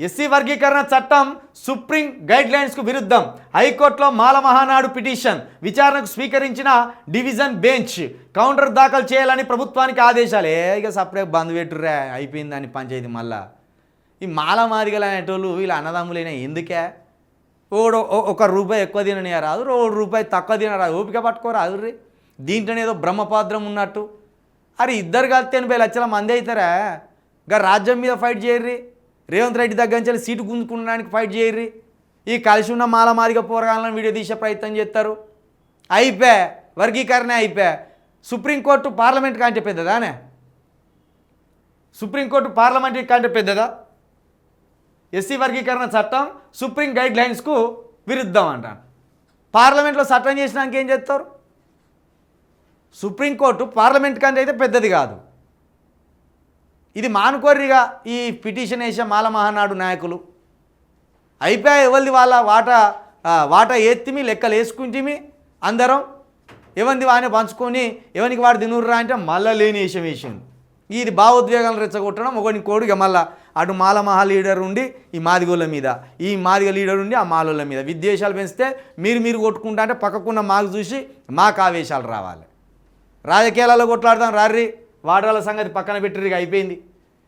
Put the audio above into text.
SC వర్గీకరణ చట్టం supreme guide లైన్స్కు విరుద్ధం. హైకోర్టులో మాల మహానాడు పిటిషన్ విచారణకు స్వీకరించిన డివిజన్ బెంచ్ కౌంటర్ దాఖలు చేయాలని ప్రభుత్వానికి ఆదేశాలు. ఏ ఇక సపరేట్ బంద్ పెట్టుర్రా అయిపోయిందని పంచాయతీ మళ్ళా. ఈ మాల మాదిగలు అనేటోళ్ళు వీళ్ళ అన్నదమ్ములైనా ఎందుకే? ఓడు ఓ- ఒక రూపాయి ఎక్కువ తిననియా రాదు ఓ రూపాయి తక్కువ తినరాదు ఓపిక పట్టుకోరాదు రే దీంట్లోనే ఏదో బ్రహ్మపాద్రం ఉన్నట్టు. అరే ఇద్దరు కలిస్తే ఎనభై లక్షల మంది అవుతారా ఇంకా రాజ్యం మీద ఫైట్ చేయర్రి. రేవంత్ రెడ్డి దగ్గర నుంచి సీటు గుంజుకునడానికి ఫైట్ చేయర్రి. ఈ కలిసి ఉన్న మాల మాదిగ పోరగాలను వీడియో తీసే ప్రయత్నం చేస్తారు. అయిపోయా వర్గీకరణ అయిపోయా సుప్రీంకోర్టు పార్లమెంట్ కంటే పెద్దదానే సుప్రీంకోర్టు పార్లమెంట్ కంటే పెద్దదా? ఎస్సీ వర్గీకరణ చట్టం సుప్రీం గైడ్ లైన్స్కు విరుద్ధం అంట పార్లమెంట్లో చట్టం చేసినాక ఏం చేస్తారు? సుప్రీంకోర్టు పార్లమెంట్ కంటే అయితే పెద్దది కాదు. ఇది మానుకోర్రిగా ఈ పిటిషన్ వేసే మాల మహానాడు నాయకులు. అయిపోయా ఎవరిది వాళ్ళ వాటా వాట వాటా ఎత్తిమి లెక్కలు వేసుకుంటేమి? అందరం ఎవరిది వాడిని పంచుకొని ఎవరికి వాడు తినుర్రా అంటే మళ్ళా లేని విషయం వేసింది ఇది భావోద్వేగాలను రెచ్చగొట్టడం ఒకటి కోడిగా మళ్ళా అటు మాల మహా లీడర్ ఉండి ఈ మాదిగోళ్ళ మీద ఈ మాదిగ లీడర్ ఉండి ఆ మాలోళ్ళ మీద. విద్వేషాలు పెంచితే మీరు మీరు కొట్టుకుంటా అంటే పక్కకున్న మాకు చూసి మాకు ఆవేశాలు రావాలి. రాజకీయాలలో కొట్లాడదాం రారి వాడాల సంగతి పక్కన పెట్టిరిగా అయిపోయింది.